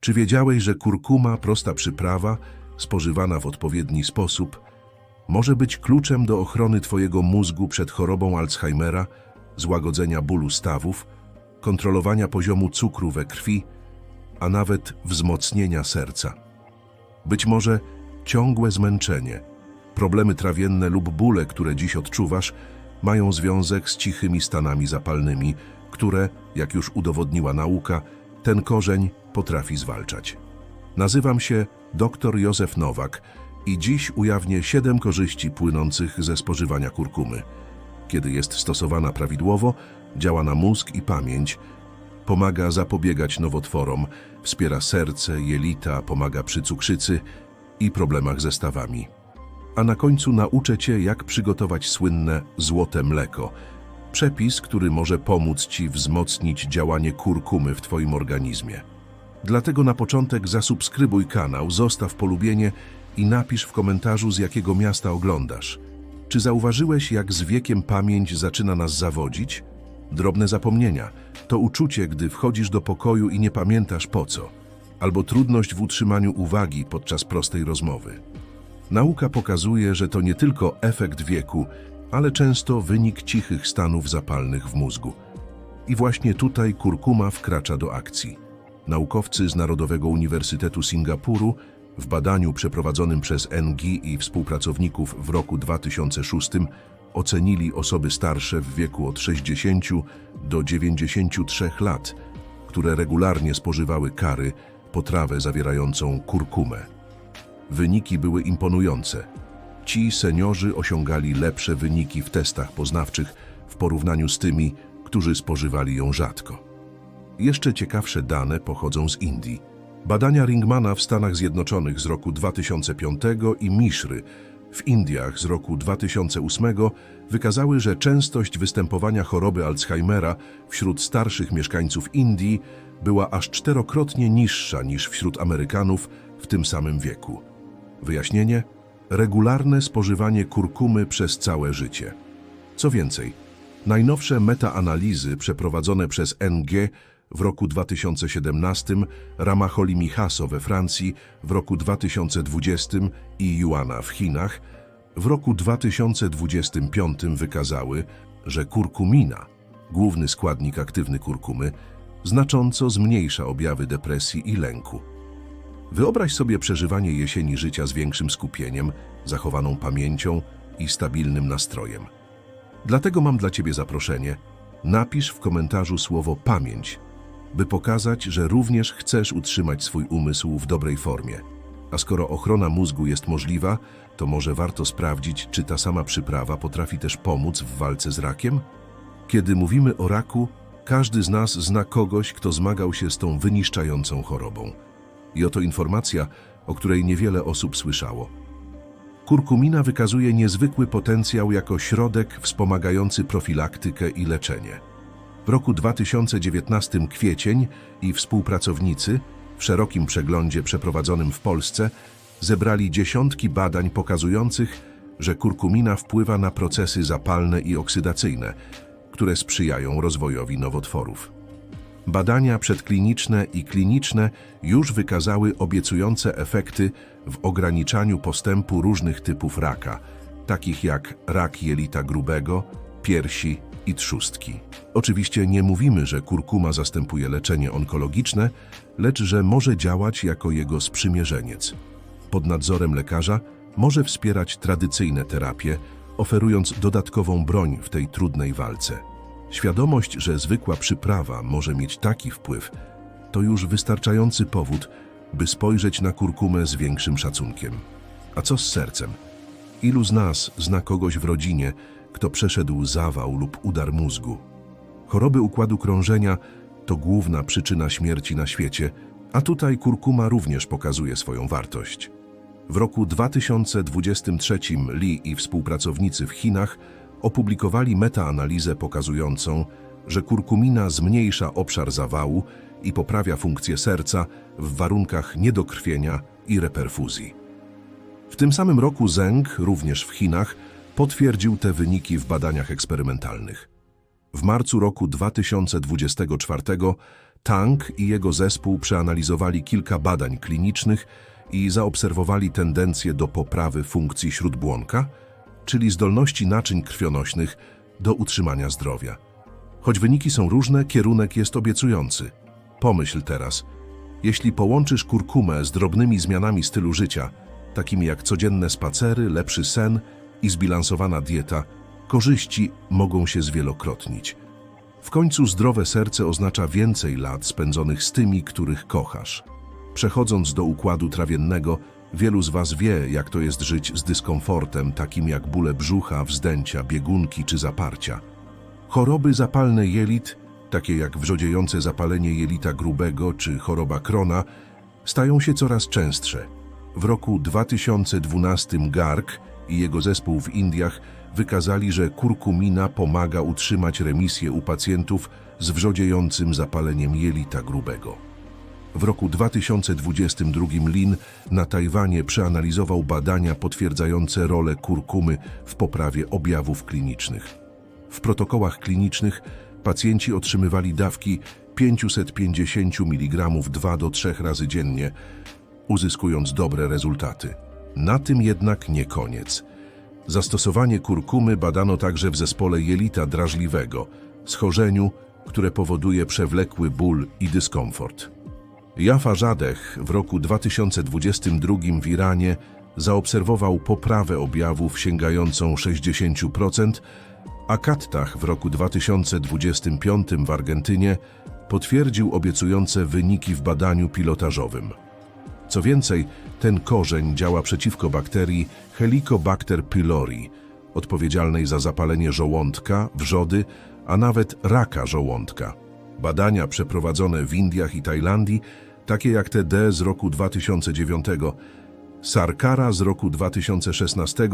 Czy wiedziałeś, że kurkuma, prosta przyprawa, spożywana w odpowiedni sposób, może być kluczem do ochrony Twojego mózgu przed chorobą Alzheimera, złagodzenia bólu stawów, kontrolowania poziomu cukru we krwi, a nawet wzmocnienia serca? Być może ciągłe zmęczenie, problemy trawienne lub bóle, które dziś odczuwasz, mają związek z cichymi stanami zapalnymi, które, jak już udowodniła nauka, ten korzeń potrafi zwalczać. Nazywam się dr Józef Nowak i dziś ujawnię 7 korzyści płynących ze spożywania kurkumy. Kiedy jest stosowana prawidłowo, działa na mózg i pamięć, pomaga zapobiegać nowotworom, wspiera serce, jelita, pomaga przy cukrzycy i problemach ze stawami. A na końcu nauczę Cię, jak przygotować słynne złote mleko. Przepis, który może pomóc Ci wzmocnić działanie kurkumy w Twoim organizmie. Dlatego na początek zasubskrybuj kanał, zostaw polubienie i napisz w komentarzu, z jakiego miasta oglądasz. Czy zauważyłeś, jak z wiekiem pamięć zaczyna nas zawodzić? Drobne zapomnienia to uczucie, gdy wchodzisz do pokoju i nie pamiętasz po co, albo trudność w utrzymaniu uwagi podczas prostej rozmowy. Nauka pokazuje, że to nie tylko efekt wieku, ale często wynik cichych stanów zapalnych w mózgu. I właśnie tutaj kurkuma wkracza do akcji. Naukowcy z Narodowego Uniwersytetu Singapuru w badaniu przeprowadzonym przez NG i współpracowników w roku 2006 ocenili osoby starsze w wieku od 60 do 93 lat, które regularnie spożywały kary, potrawę zawierającą kurkumę. Wyniki były imponujące. Ci seniorzy osiągali lepsze wyniki w testach poznawczych w porównaniu z tymi, którzy spożywali ją rzadko. Jeszcze ciekawsze dane pochodzą z Indii. Badania Ringmana w Stanach Zjednoczonych z roku 2005 i Mishry w Indiach z roku 2008 wykazały, że częstość występowania choroby Alzheimera wśród starszych mieszkańców Indii była aż czterokrotnie niższa niż wśród Amerykanów w tym samym wieku. Wyjaśnienie? Regularne spożywanie kurkumy przez całe życie. Co więcej, najnowsze metaanalizy przeprowadzone przez NG w roku 2017, Ramacholi Michaso we Francji w roku 2020 i Yuana w Chinach w roku 2025 wykazały, że kurkumina, główny składnik aktywny kurkumy, znacząco zmniejsza objawy depresji i lęku. Wyobraź sobie przeżywanie jesieni życia z większym skupieniem, zachowaną pamięcią i stabilnym nastrojem. Dlatego mam dla Ciebie zaproszenie. Napisz w komentarzu słowo pamięć, by pokazać, że również chcesz utrzymać swój umysł w dobrej formie. A skoro ochrona mózgu jest możliwa, to może warto sprawdzić, czy ta sama przyprawa potrafi też pomóc w walce z rakiem? Kiedy mówimy o raku, każdy z nas zna kogoś, kto zmagał się z tą wyniszczającą chorobą. I oto informacja, o której niewiele osób słyszało. Kurkumina wykazuje niezwykły potencjał jako środek wspomagający profilaktykę i leczenie. W roku 2019 kwiecień i współpracownicy w szerokim przeglądzie przeprowadzonym w Polsce zebrali dziesiątki badań pokazujących, że kurkumina wpływa na procesy zapalne i oksydacyjne, które sprzyjają rozwojowi nowotworów. Badania przedkliniczne i kliniczne już wykazały obiecujące efekty w ograniczaniu postępu różnych typów raka, takich jak rak jelita grubego, piersi i trzustki. Oczywiście nie mówimy, że kurkuma zastępuje leczenie onkologiczne, lecz że może działać jako jego sprzymierzeniec. Pod nadzorem lekarza może wspierać tradycyjne terapie, oferując dodatkową broń w tej trudnej walce. Świadomość, że zwykła przyprawa może mieć taki wpływ, to już wystarczający powód, by spojrzeć na kurkumę z większym szacunkiem. A co z sercem? Ilu z nas zna kogoś w rodzinie, kto przeszedł zawał lub udar mózgu? Choroby układu krążenia to główna przyczyna śmierci na świecie, a tutaj kurkuma również pokazuje swoją wartość. W roku 2023 Lee i współpracownicy w Chinach opublikowali metaanalizę pokazującą, że kurkumina zmniejsza obszar zawału i poprawia funkcję serca w warunkach niedokrwienia i reperfuzji. W tym samym roku Zeng, również w Chinach, potwierdził te wyniki w badaniach eksperymentalnych. W marcu roku 2024 Tang i jego zespół przeanalizowali kilka badań klinicznych i zaobserwowali tendencję do poprawy funkcji śródbłonka, czyli zdolności naczyń krwionośnych do utrzymania zdrowia. Choć wyniki są różne, kierunek jest obiecujący. Pomyśl teraz, jeśli połączysz kurkumę z drobnymi zmianami stylu życia, takimi jak codzienne spacery, lepszy sen i zbilansowana dieta, korzyści mogą się zwielokrotnić. W końcu zdrowe serce oznacza więcej lat spędzonych z tymi, których kochasz. Przechodząc do układu trawiennego, wielu z Was wie, jak to jest żyć z dyskomfortem, takim jak bóle brzucha, wzdęcia, biegunki czy zaparcia. Choroby zapalne jelit, takie jak wrzodziejące zapalenie jelita grubego czy choroba krona, stają się coraz częstsze. W roku 2012 Garg i jego zespół w Indiach wykazali, że kurkumina pomaga utrzymać remisję u pacjentów z wrzodziejącym zapaleniem jelita grubego. W roku 2022 Lin na Tajwanie przeanalizował badania potwierdzające rolę kurkumy w poprawie objawów klinicznych. W protokołach klinicznych pacjenci otrzymywali dawki 550 mg 2 do 3 razy dziennie, uzyskując dobre rezultaty. Na tym jednak nie koniec. Zastosowanie kurkumy badano także w zespole jelita drażliwego, schorzeniu, które powoduje przewlekły ból i dyskomfort. Jaffa Żadech w roku 2022 w Iranie zaobserwował poprawę objawów sięgającą 60%, a Kattach w roku 2025 w Argentynie potwierdził obiecujące wyniki w badaniu pilotażowym. Co więcej, ten korzeń działa przeciwko bakterii Helicobacter pylori, odpowiedzialnej za zapalenie żołądka, wrzody, a nawet raka żołądka. Badania przeprowadzone w Indiach i Tajlandii, takie jak TD z roku 2009, Sarkara z roku 2016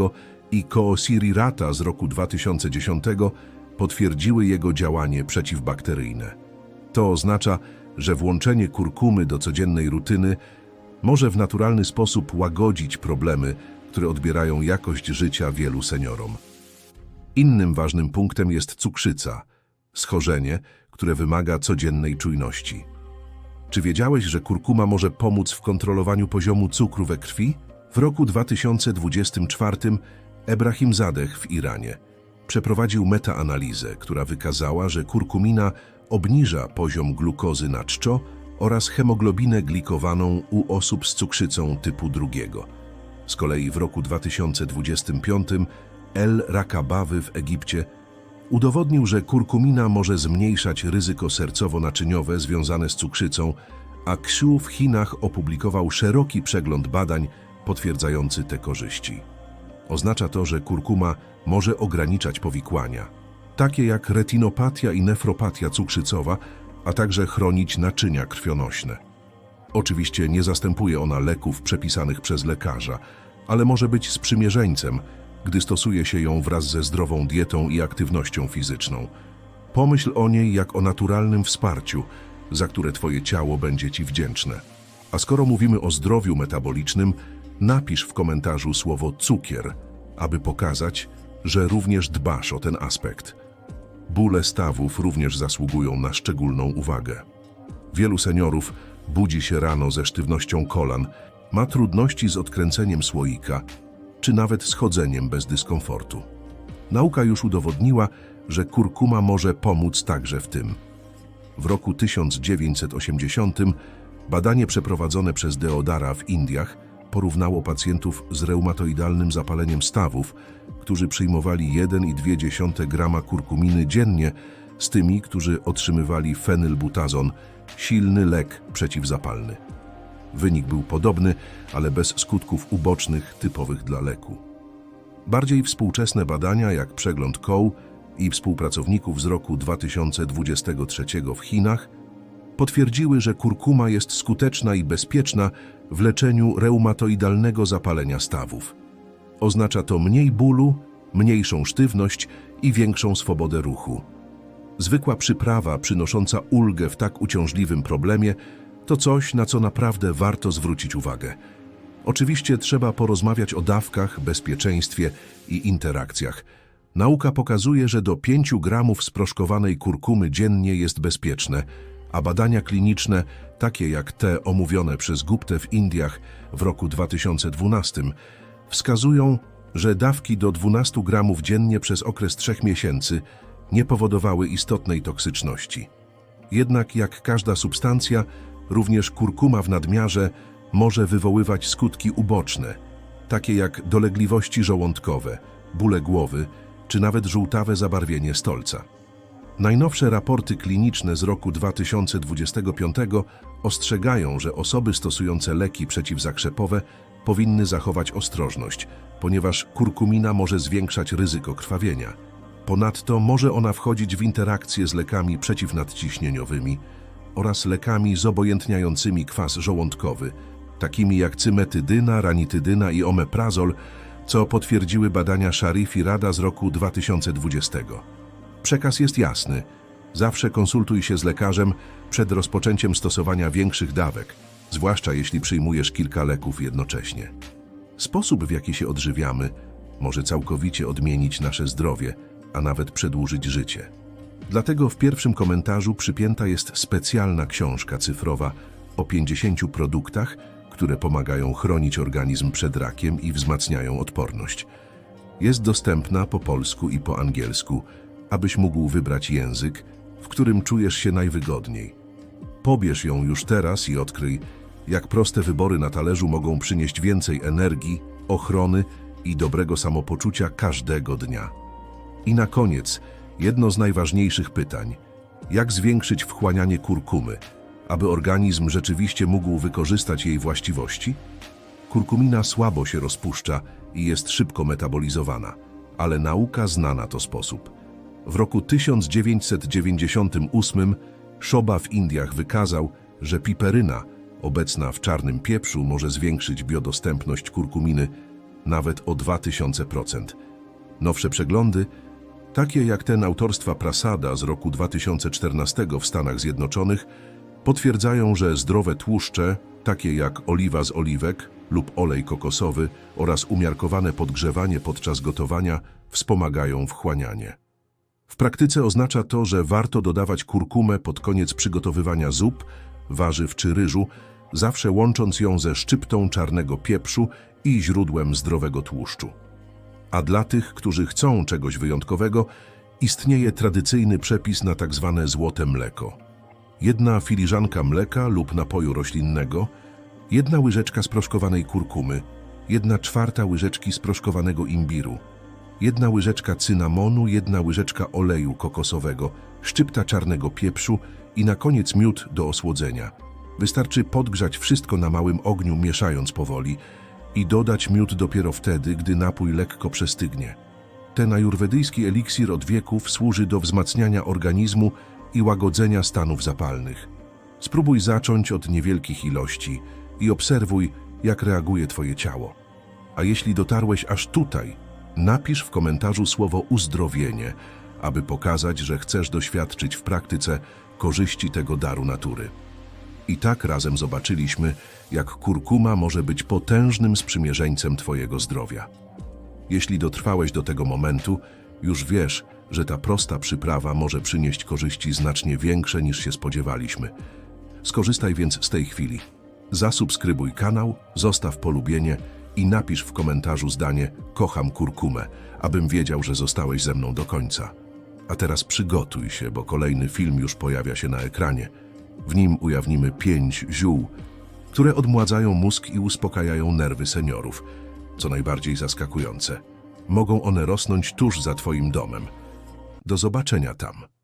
i Koosirirata z roku 2010 potwierdziły jego działanie przeciwbakteryjne. To oznacza, że włączenie kurkumy do codziennej rutyny może w naturalny sposób łagodzić problemy, które odbierają jakość życia wielu seniorom. Innym ważnym punktem jest cukrzyca, schorzenie, które wymaga codziennej czujności. Czy wiedziałeś, że kurkuma może pomóc w kontrolowaniu poziomu cukru we krwi? W roku 2024 Ebrahim Zadeh w Iranie przeprowadził metaanalizę, która wykazała, że kurkumina obniża poziom glukozy na czczo oraz hemoglobinę glikowaną u osób z cukrzycą typu drugiego. Z kolei w roku 2025 El Rakabawy w Egipcie udowodnił, że kurkumina może zmniejszać ryzyko sercowo-naczyniowe związane z cukrzycą, a Ksiu w Chinach opublikował szeroki przegląd badań potwierdzający te korzyści. Oznacza to, że kurkuma może ograniczać powikłania, takie jak retinopatia i nefropatia cukrzycowa, a także chronić naczynia krwionośne. Oczywiście nie zastępuje ona leków przepisanych przez lekarza, ale może być sprzymierzeńcem, gdy stosuje się ją wraz ze zdrową dietą i aktywnością fizyczną. Pomyśl o niej jak o naturalnym wsparciu, za które Twoje ciało będzie Ci wdzięczne. A skoro mówimy o zdrowiu metabolicznym, napisz w komentarzu słowo cukier, aby pokazać, że również dbasz o ten aspekt. Bóle stawów również zasługują na szczególną uwagę. Wielu seniorów budzi się rano ze sztywnością kolan, ma trudności z odkręceniem słoika, czy nawet schodzeniem bez dyskomfortu. Nauka już udowodniła, że kurkuma może pomóc także w tym. W roku 1980 badanie przeprowadzone przez Deodara w Indiach porównało pacjentów z reumatoidalnym zapaleniem stawów, którzy przyjmowali 1,2 grama kurkuminy dziennie, z tymi, którzy otrzymywali fenylbutazon, silny lek przeciwzapalny. Wynik był podobny, ale bez skutków ubocznych typowych dla leku. Bardziej współczesne badania, jak przegląd koł i współpracowników z roku 2023 w Chinach, potwierdziły, że kurkuma jest skuteczna i bezpieczna w leczeniu reumatoidalnego zapalenia stawów. Oznacza to mniej bólu, mniejszą sztywność i większą swobodę ruchu. Zwykła przyprawa przynosząca ulgę w tak uciążliwym problemie to coś, na co naprawdę warto zwrócić uwagę. Oczywiście trzeba porozmawiać o dawkach, bezpieczeństwie i interakcjach. Nauka pokazuje, że do 5 gramów sproszkowanej kurkumy dziennie jest bezpieczne, a badania kliniczne, takie jak te omówione przez Guptę w Indiach w roku 2012, wskazują, że dawki do 12 gramów dziennie przez okres 3 miesięcy nie powodowały istotnej toksyczności. Jednak jak każda substancja, również kurkuma w nadmiarze może wywoływać skutki uboczne, takie jak dolegliwości żołądkowe, bóle głowy czy nawet żółtawe zabarwienie stolca. Najnowsze raporty kliniczne z roku 2025 ostrzegają, że osoby stosujące leki przeciwzakrzepowe powinny zachować ostrożność, ponieważ kurkumina może zwiększać ryzyko krwawienia. Ponadto może ona wchodzić w interakcję z lekami przeciwnadciśnieniowymi oraz lekami zobojętniającymi kwas żołądkowy, takimi jak cymetydyna, ranitydyna i omeprazol, co potwierdziły badania Sharif i Rada z roku 2020. Przekaz jest jasny. Zawsze konsultuj się z lekarzem przed rozpoczęciem stosowania większych dawek, zwłaszcza jeśli przyjmujesz kilka leków jednocześnie. Sposób, w jaki się odżywiamy, może całkowicie odmienić nasze zdrowie, a nawet przedłużyć życie. Dlatego w pierwszym komentarzu przypięta jest specjalna książka cyfrowa o 50 produktach, które pomagają chronić organizm przed rakiem i wzmacniają odporność. Jest dostępna po polsku i po angielsku, abyś mógł wybrać język, w którym czujesz się najwygodniej. Pobierz ją już teraz i odkryj, jak proste wybory na talerzu mogą przynieść więcej energii, ochrony i dobrego samopoczucia każdego dnia. I na koniec, jedno z najważniejszych pytań. Jak zwiększyć wchłanianie kurkumy, aby organizm rzeczywiście mógł wykorzystać jej właściwości? Kurkumina słabo się rozpuszcza i jest szybko metabolizowana, ale nauka zna na to sposób. W roku 1998 Szoba w Indiach wykazał, że piperyna, obecna w czarnym pieprzu, może zwiększyć biodostępność kurkuminy nawet o 2000%. Nowsze przeglądy, takie jak ten autorstwa Prasada z roku 2014 w Stanach Zjednoczonych, potwierdzają, że zdrowe tłuszcze, takie jak oliwa z oliwek lub olej kokosowy oraz umiarkowane podgrzewanie podczas gotowania wspomagają wchłanianie. W praktyce oznacza to, że warto dodawać kurkumę pod koniec przygotowywania zup, warzyw czy ryżu, zawsze łącząc ją ze szczyptą czarnego pieprzu i źródłem zdrowego tłuszczu. A dla tych, którzy chcą czegoś wyjątkowego, istnieje tradycyjny przepis na tak zwane złote mleko. Jedna filiżanka mleka lub napoju roślinnego, jedna łyżeczka sproszkowanej kurkumy, jedna czwarta łyżeczki sproszkowanego imbiru, jedna łyżeczka cynamonu, jedna łyżeczka oleju kokosowego, szczypta czarnego pieprzu i na koniec miód do osłodzenia. Wystarczy podgrzać wszystko na małym ogniu, mieszając powoli i dodać miód dopiero wtedy, gdy napój lekko przestygnie. Ten ajurwedyjski eliksir od wieków służy do wzmacniania organizmu i łagodzenia stanów zapalnych. Spróbuj zacząć od niewielkich ilości i obserwuj, jak reaguje Twoje ciało. A jeśli dotarłeś aż tutaj, napisz w komentarzu słowo uzdrowienie, aby pokazać, że chcesz doświadczyć w praktyce korzyści tego daru natury. I tak razem zobaczyliśmy, jak kurkuma może być potężnym sprzymierzeńcem Twojego zdrowia. Jeśli dotrwałeś do tego momentu, już wiesz, że ta prosta przyprawa może przynieść korzyści znacznie większe niż się spodziewaliśmy. Skorzystaj więc z tej chwili. Zasubskrybuj kanał, zostaw polubienie i napisz w komentarzu zdanie Kocham kurkumę, abym wiedział, że zostałeś ze mną do końca. A teraz przygotuj się, bo kolejny film już pojawia się na ekranie. W nim ujawnimy pięć ziół, które odmładzają mózg i uspokajają nerwy seniorów. Co najbardziej zaskakujące, mogą one rosnąć tuż za Twoim domem. Do zobaczenia tam.